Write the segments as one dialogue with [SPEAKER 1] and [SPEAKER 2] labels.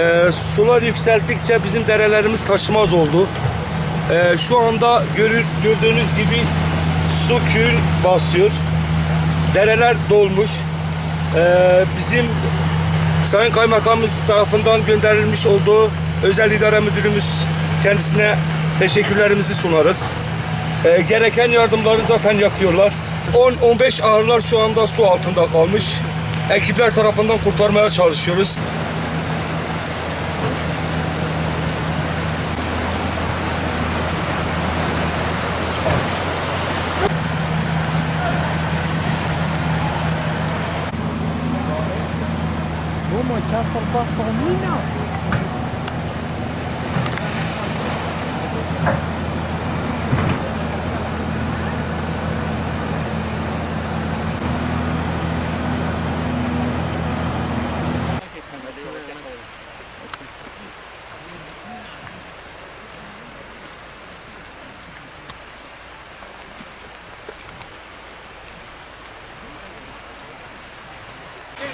[SPEAKER 1] Ee, sular yükseldikçe bizim derelerimiz taşımaz oldu. Ee, şu anda görür, gördüğünüz gibi su kül basıyor. Dereler dolmuş. Ee, bizim Sayın Kaymakamımız tarafından gönderilmiş olduğu özel idare müdürümüz kendisine teşekkürlerimizi sunarız. Ee, gereken yardımları zaten yapıyorlar. 10-15 ahırlar şu anda su altında kalmış. Ekipler tarafından kurtarmaya çalışıyoruz.
[SPEAKER 2] Mamma, kastar bara mina.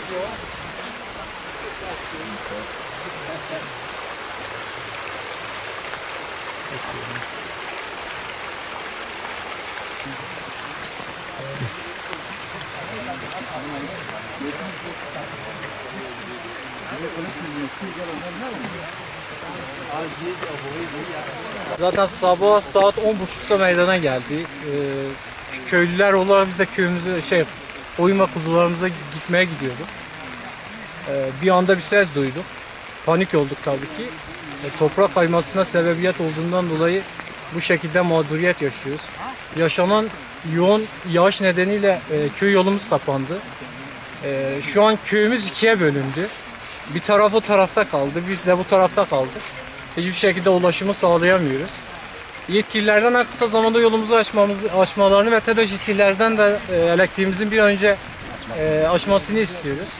[SPEAKER 2] Thank you. Zaten sabah saat 10.30'da meydana geldi. Ee, köylüler olarak biz de köyümüze şey oyma kuzularımıza gitmeye gidiyorduk. Ee, bir anda bir ses duyduk. Panik olduk tabii ki. Ee, toprak kaymasına sebebiyet olduğundan dolayı bu şekilde mağduriyet yaşıyoruz. Yaşanan yoğun yağış nedeniyle e, köy yolumuz kapandı. Ee, şu an köyümüz ikiye bölündü. Bir taraf o tarafta kaldı, biz de bu tarafta kaldık. Hiçbir şekilde ulaşımı sağlayamıyoruz. Yetkililerden en kısa zamanda yolumuzu açmamızı, açmalarını ve TEDAŞ yetkililerden de e, elektriğimizin bir önce e, açmasını istiyoruz.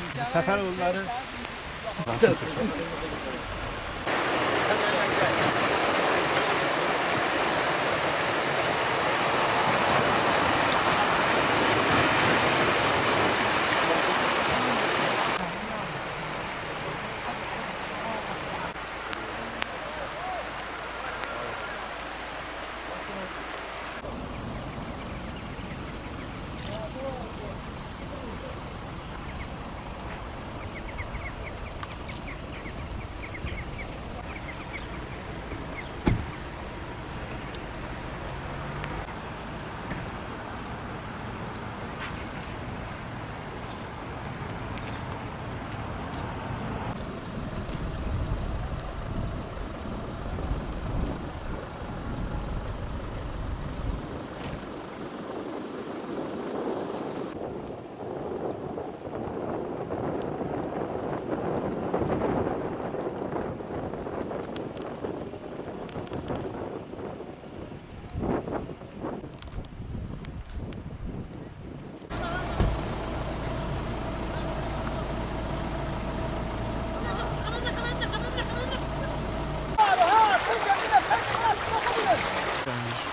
[SPEAKER 2] faz.